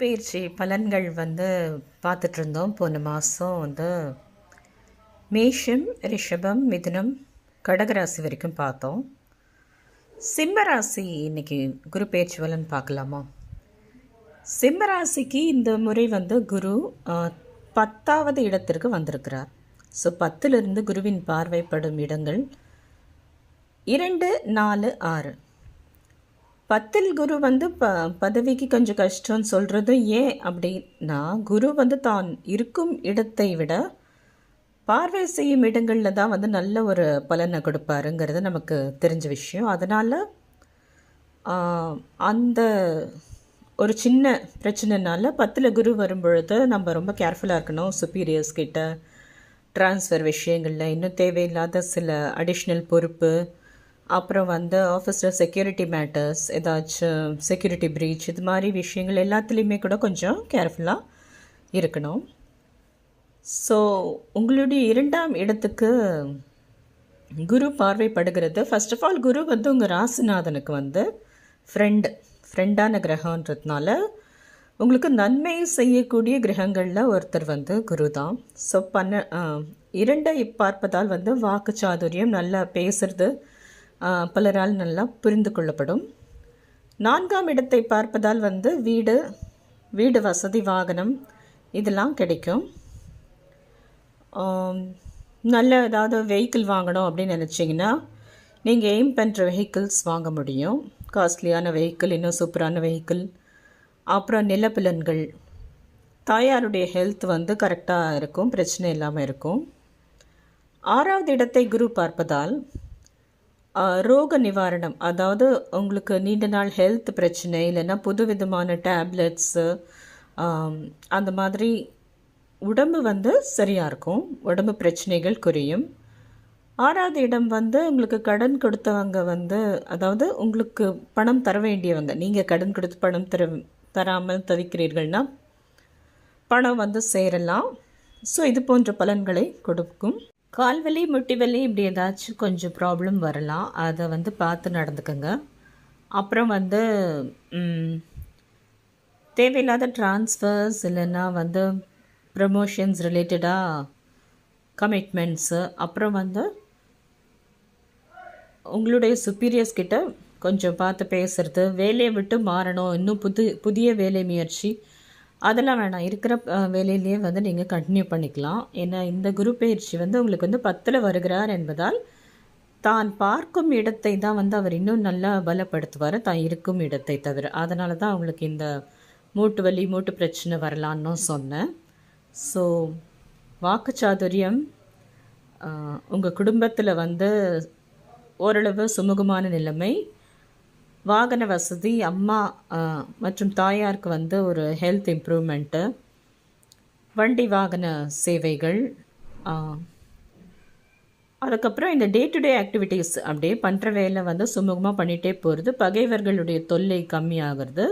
பயிற்சி பலன்கள் வந்து பார்த்துட்ருந்தோம். போன மாதம் வந்து மேஷம் ரிஷபம் மிதுனம் கடகராசி வரைக்கும் பார்த்தோம். சிம்ம ராசி இன்னைக்கு குரு பயிற்சி பலன் பார்க்கலாமா? சிம்ம ராசிக்கு இந்த முறை வந்து குரு பத்தாவது இடத்திற்கு வந்திருக்கிறார். ஸோ பத்திலிருந்து குருவின் பார்வைப்படும் இடங்கள் இரண்டு நாலு ஆறு. பத்தில் குரு வந்து ப பதவிக்கு கொஞ்சம் கஷ்டம்னு சொல்கிறது ஏன் அப்படின்னா குரு வந்து தான் இருக்கும் இடத்தை விட பார்வை செய்யும் இடங்களில் தான் வந்து நல்ல ஒரு பலனை கொடுப்பாருங்கிறது நமக்கு தெரிஞ்ச விஷயம். அதனால் அந்த ஒரு சின்ன பிரச்சனைனால பத்தில் குரு வரும்பொழுது நம்ம ரொம்ப கேர்ஃபுல்லாக இருக்கணும். சுப்பீரியர்ஸ் கிட்ட ட்ரான்ஸ்ஃபர் விஷயங்களில் இன்னும் தேவையில்லாத சில அடிஷ்னல் பொறுப்பு அப்புறம் வந்து ஆஃபீஸில் செக்யூரிட்டி மேட்டர்ஸ் ஏதாச்சும் செக்யூரிட்டி ப்ரீச் இது மாதிரி விஷயங்கள் எல்லாத்துலேயுமே கூட கொஞ்சம் கேர்ஃபுல்லாக இருக்கணும். ஸோ உங்களுடைய இரண்டாம் இடத்துக்கு குரு பார்வைப்படுகிறது. ஃபர்ஸ்ட் ஆஃப் ஆல் குரு வந்து உங்கள் ராசிநாதனுக்கு வந்து ஃப்ரெண்டு ஃப்ரெண்டான கிரகன்றதுனால உங்களுக்கு நன்மை செய்யக்கூடிய கிரகங்களில் ஒருத்தர் வந்து குரு தான் ஸோ பண்ண இரண்டை பார்ப்பதால் வந்து வாக்கு சாதுரியம் நல்லா பேசுறது பலரால் நல்லா புரிந்து கொள்ளப்படும். நான்காம் இடத்தை பார்ப்பதால் வந்து வீடு வீடு வசதி வாகனம் இதெல்லாம் கிடைக்கும். நல்ல ஏதாவது வெஹிக்கிள் வாங்கணும் அப்படின்னு நினச்சிங்கன்னா நீங்கள் எய்ம் பண்ணுற வெஹிக்கிள்ஸ் வாங்க முடியும். காஸ்ட்லியான வெஹிக்கிள் இன்னும் சூப்பரான வெஹிக்கிள் அப்புறம் நிலப்புலன்கள். தாயாருடைய ஹெல்த் வந்து கரெக்டாக இருக்கும் பிரச்சனை இல்லாமல் இருக்கும். ஆறாவது இடத்தை குரு பார்ப்பதால் ரோக நிவாரணம் அதாவது உங்களுக்கு நீண்ட நாள் ஹெல்த் பிரச்சனை இல்லைன்னா புது விதமான டேப்லெட்ஸு அந்த மாதிரி உடம்பு வந்து சரியாக இருக்கும் உடம்பு பிரச்சனைகள் குறையும். ஆறாவது இடம் வந்து உங்களுக்கு கடன் கொடுத்தவங்க வந்து அதாவது உங்களுக்கு பணம் தர வேண்டியவங்க நீங்கள் கடன் கொடுத்து பணம் தர தராமல் தவிக்கிறீர்கள்னா பணம் வந்து சேரலாம். ஸோ இது போன்ற பலன்களை கொடுக்கும். கால்வலி முட்டி வலி இப்படி ஏதாச்சும் கொஞ்சம் ப்ராப்ளம் வரலாம். அதை வந்து பார்த்து நடந்துக்கோங்க. அப்புறம் வந்து தேவையில்லாத ட்ரான்ஸ்ஃபர்ஸ் இல்லைன்னா வந்து ப்ரமோஷன்ஸ் ரிலேட்டடாக கமிட்மெண்ட்ஸு அப்புறம் வந்து உங்களுடைய சுப்பீரியர்ஸ் கிட்ட கொஞ்சம் பார்த்து பேசுகிறது வேலையை விட்டு மாறணும். இன்னும் புது புதிய வேலை முயற்சி. அதெல்லாம் வேணாம். இருக்கிற வேலையிலேயே வந்து நீங்கள் கண்டினியூ பண்ணிக்கலாம். ஏன்னா இந்த குரு பயிற்சி வந்து உங்களுக்கு வந்து பத்தில் வருகிறார் என்பதால் தான் பார்க்கும் இடத்தை தான் வந்து அவர் இன்னும் நல்லா பலப்படுத்துவார். தான் இருக்கும் இடத்தை தவிர. அதனால தான் அவங்களுக்கு இந்த மூட்டு வலி மூட்டு பிரச்சனை வரலான்னு சொன்னேன். ஸோ வாக்குச்சாதுரியம் உங்கள் குடும்பத்தில் வந்து ஓரளவு சுமூகமான நிலைமை வாகன வசதி அம்மா மற்றும் தாயாருக்கு வந்து ஒரு ஹெல்த் இம்ப்ரூவ்மெண்ட்டு வண்டி வாகன சேவைகள் அதுக்கப்புறம் இந்த டே டு டே ஆக்டிவிட்டீஸ் அப்படியே பண்ணுற வேலை வந்து சுமூகமாக பண்ணிகிட்டே போகிறது பகைவர்களுடைய தொல்லை கம்மியாகிறது.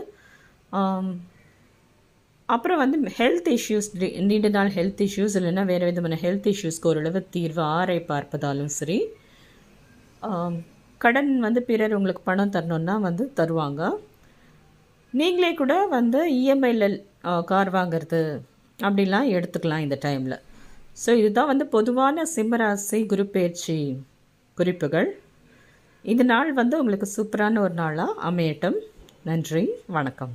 அப்புறம் வந்து ஹெல்த் இஷ்யூஸ் நீண்ட நாள் ஹெல்த் இஷ்யூஸ் இல்லைன்னா வேறு விதமான ஹெல்த் இஷ்யூஸ்க்கு ஓரளவு தீர்வு ஆரை பார்ப்பதாலும் சரி. கடன் வந்து பிறர் உங்களுக்கு பணம் தரணுன்னா வந்து தருவாங்க. நீங்களே கூட வந்து இஎம்ஐயில் கார் வாங்குறது அப்படிலாம் எடுத்துக்கலாம் இந்த டைமில் ஸோ இதுதான் வந்து பொதுவான சிம்மராசி குரு பயிற்சி குறிப்புகள். இந்த நாள் வந்து உங்களுக்கு சூப்பரான ஒரு நாளாக அமையட்டும். நன்றி வணக்கம்.